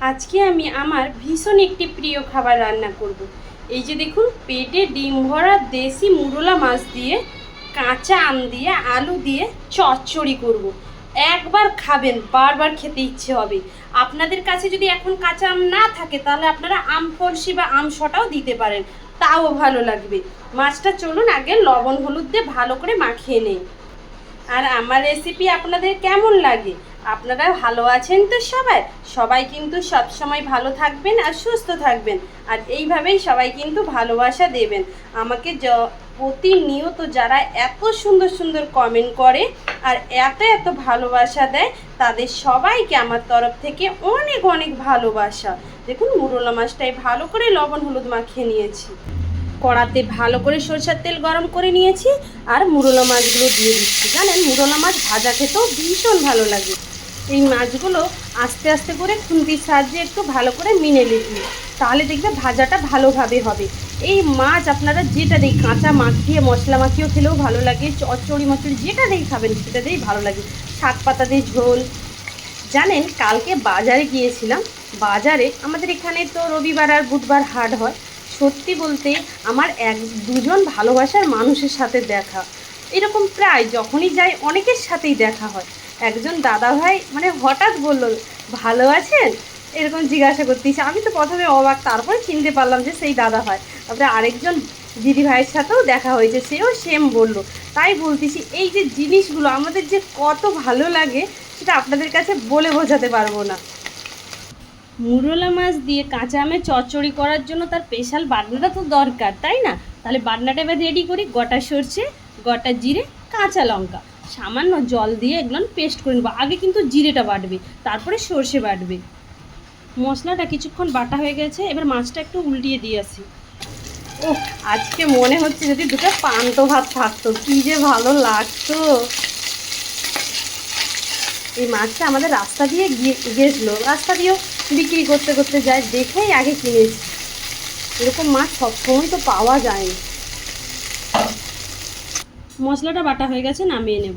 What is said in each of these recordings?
আজকে আমি আমার ভীষণ একটি প্রিয় খাবার রান্না করব। এই যে দেখুন, পেটে ডিম ভরা দেশি মুরলা মাছ দিয়ে, কাঁচা আম দিয়ে, আলু দিয়ে চচ্চড়ি করব। একবার খাবেন, বারবার খেতে ইচ্ছে হবে। আপনাদের কাছে যদি এখন কাঁচা আম না থাকে, তাহলে আপনারা আম ফলসি বা আম শটাও দিতে পারেন। তাও ভালো লাগবে। মাছটা চলুন আগে লবণ হলুদ দিয়ে ভালো করে মাখিয়ে নেই। আর আমার রেসিপি আপনাদের কেমন লাগে? আপনারা ভালো আছেন তো সবাই সবাই কিন্তু সব সময় ভালো থাকবেন আর সুস্থ থাকবেন। আর এইভাবেই সবাই কিন্তু ভালোবাসা দেবেন। আমাকে য, প্রতিনিয়ত যারা এত সুন্দর সুন্দর কমেন্ট করে আর এত এত ভালোবাসা দেয়, তাদের সবাইকে আমার তরফ থেকে অনেক অনেক ভালোবাসা। দেখুন, মুরলা মাছটাই ভালো করে লবণ হলুদ মাখিয়ে নিয়েছি। কড়াতে ভালো করে সরষের তেল গরম করে নিয়েছি আর মুরলা মাছগুলো দিয়ে দিচ্ছি। জানেন, মুরলা মাছ ভাজা খেতেও ভীষণ ভালো লাগে। এই মাছগুলো আস্তে আস্তে করে খুন্তির সাহায্যে একটু ভালো করে মিনে লিখি তাহলে দেখবে ভাজাটা ভালোভাবে হবে। এই মাছ আপনারা যেটা দেই, কাঁচা মাখিয়ে মশলা মাখিয়েও খেলেও ভালো লাগে, চচ্চড়ি মচড়ি যেটা দেই খাবেন, সেটা দিয়েই ভালো লাগে। শাক পাতা দিয়ে ঝোল। জানেন, কালকে বাজারে গিয়েছিলাম। বাজারে আমাদের এখানে তো রবিবার আর বুধবার হাট হয়। সত্যি বলতে আমার এক দুজন ভালোবাসার মানুষের সাথে দেখা। এরকম প্রায় যখনই যাই, অনেকের সাথেই দেখা হয়। একজন দাদা ভাই মানে হঠাৎ বলল, ভালো আছেন? এরকম জিজ্ঞাসা করতেছে। আমি তো প্রথমে অবাক, তারপরে চিনতে পারলাম যে সেই দাদা হয় তারপরে আরেকজন দিদি ভাইয়ের সাথেও দেখা হয়েছে, সেও সেম বলল। তাই বলতেছি, এই যে জিনিসগুলো, আমাদের যে কত ভালো লাগে, সেটা আপনাদের কাছে বলে বোঝাতে পারব না। মুরলা মাছ দিয়ে কাঁচা আমের চচ্চড়ি করার জন্য তার স্পেশাল বাটনাটা তো দরকার, তাই না? তাহলে বাটনাটা এবার রেডি করি। গোটা সর্ষে, গোটা জিরে, কাঁচা লঙ্কা। সামান্য জল দিয়ে এগুলো পেস্ট করে নেব। আগে কিন্তু জিরেটা বাটবে, তারপরে সর্ষে বাটবে। মশলাটা কিছুক্ষণ বাটা হয়ে গেছে, এবার মাছটা একটু উল্টিয়ে দিয়ে আসি। ও আজকে মনে হচ্ছে যদি দুটো পান্ত ভাত থাকতো, কী যে ভালো লাগতো। এই মাছটা আমাদের রাস্তা দিয়ে গিয়ে গিয়েছিল রাস্তা দিয়েও বিক্রি করতে করতে যায়, দেখেই আগে কিনেছি। এরকম মাছ সবসময় তো পাওয়া যায়। না মশলাটা বাটা হয়ে গেছে, নামিয়ে নেব।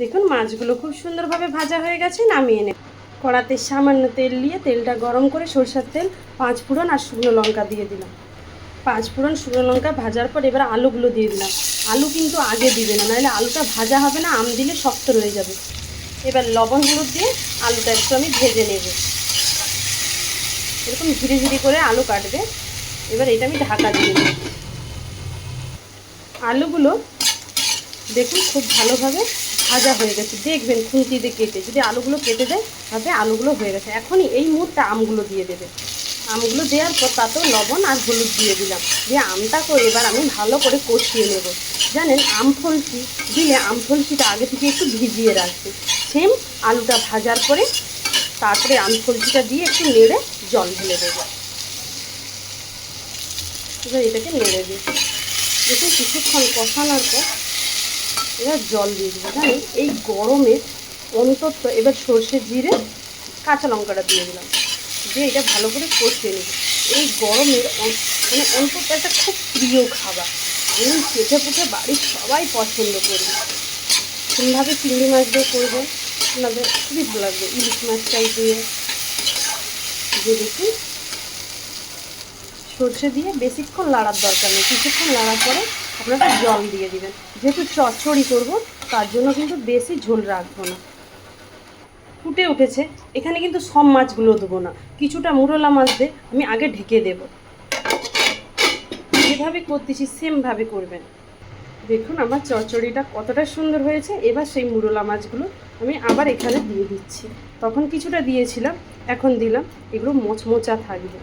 দেখুন, মাছগুলো খুব সুন্দরভাবে ভাজা হয়ে গেছে, নামিয়ে নেব। কড়াতে সামান্য তেল নিয়ে তেলটা গরম করে সরষের তেল, পাঁচ ফোড়ন আর শুকনো লঙ্কা দিয়ে দিলাম। পাঁচ ফোড়ন শুকনো লঙ্কা ভাজার পর এবার আলুগুলো দিয়ে দিলাম। আলু কিন্তু আগে দিবে না, নাহলে আলুটা ভাজা হবে না, আম দিলে শক্ত রয়ে যাবে। এবার লবণ হলুদ দিয়ে আলুটা একটু আমি ভেজে নেব। এরকম ধীরে ধীরে করে আলু কাটবে। এবার এটা আমি ঢাকা দিয়ে দেব আলুগুলো দেখুন খুব ভালোভাবে ভাজা হয়ে গেছে। দেখবেন খুন্তি দিয়ে কেটে, যদি আলুগুলো কেটে দেয়, তাহলে আলুগুলো হয়ে গেছে। এখনই এই মুহূর্তে আমগুলো দিয়ে দেবে। আমগুলো দেওয়ার পর তাতেও লবণ আর হলুদ দিয়ে দিলাম। দিয়ে আমটা করে এবার আমি ভালো করে কষিয়ে নেব। জানেন আম ফলসি দিলে আম ফলসিটা আগে থেকে একটু ভিজিয়ে রাখবে। সেম আলুটা ভাজার পরে তারপরে আম ফলসিটা দিয়ে একটু নেড়ে জল ঢেলে দেবো। এবার এটাকে নেড়ে দিই দেখুন কিছুক্ষণ কষানোর পর এবার জল দিয়ে দেবো জানেন এই গরমে অন্তত এবার সর্ষে জিরে, কাঁচা লঙ্কাটা দিয়ে দিলাম। দিয়ে এটা ভালো করে কষিয়ে নেব। এই গরমের মানে অন্তত একটা খুব প্রিয় খাবার। আমি চেটে পুটে বাড়ির সবাই পছন্দ করি। কোনভাবে চিংড়ি মাছ দিয়ে করবেন আপনাদের খুবই ভালো লাগবে। ইলিশ মাছটাই দিয়ে। দিয়ে দেখুন সর্ষে দিয়ে বেশিক্ষণ লাড়ার দরকার নেই। কিছুক্ষণ লাড়ার পরে আপনারা জল দিয়ে দিবেন। যেহেতু চচ্চড়ি করব, তার জন্য কিন্তু বেশি ঝোল রাখব না। ফুটে উঠেছে। এখানে কিন্তু সব মাছগুলো দেবো না। কিছুটা মুরলা মাছ দিয়ে আমি আগে ঢেকে দেব। যেভাবে করতেছি, সেমভাবে করবেন। দেখুন আমার চচ্চড়িটা কতটা সুন্দর হয়েছে। এবার সেই মুরলা মাছগুলো আমি আবার এখানে দিয়ে দিচ্ছি। তখন কিছুটা দিয়েছিলাম, এখন দিলাম। এগুলো মোচমোচা থাকবে।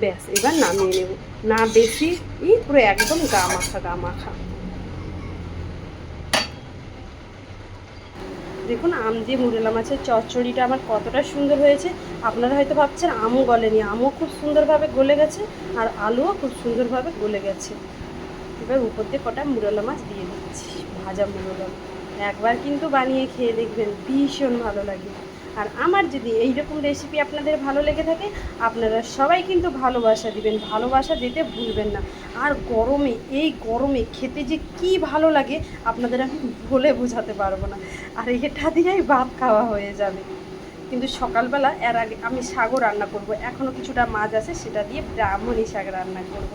ব্যাস, এবার নামিয়ে নেব। না বেশি, ই পুরো একদম গা মাখা গা মাখা দেখুন, আম দিয়ে মুরেলা মাছের চচ্চড়িটা আমার কতটা সুন্দর হয়েছে। আপনারা হয়তো ভাবছেন, আমও গলেনি। আমও খুব সুন্দরভাবে গলে গেছে, আর আলুও খুব সুন্দরভাবে গলে গেছে। এবার উপর দিয়ে কটা মুরলা মাছ দিয়ে দিচ্ছি। ভাজা মুরলা একবার কিন্তু বানিয়ে খেয়ে দেখবেন, ভীষণ ভালো লাগে। আর আমার যদি এই রকম রেসিপি আপনাদের ভালো লেগে থাকে, আপনারা সবাই কিন্তু ভালোবাসা দিবেন, ভালোবাসা দিতে ভুলবেন না। আর গরমে, এই গরমে খেতে যে কি ভালো লাগে, আপনাদের আমি বলে বোঝাতে পারব না। আর এটা দিয়েই ভাত খাওয়া হয়ে যাবে। কিন্তু সকালবেলা এর আগে আমি শাকও রান্না করব। এখনও কিছুটা মাছ আছে, সেটা দিয়ে ব্রাহ্মণী শাক রান্না করব।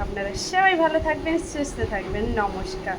আপনারা সবাই ভালো থাকবেন, সুস্থ থাকবেন। নমস্কার।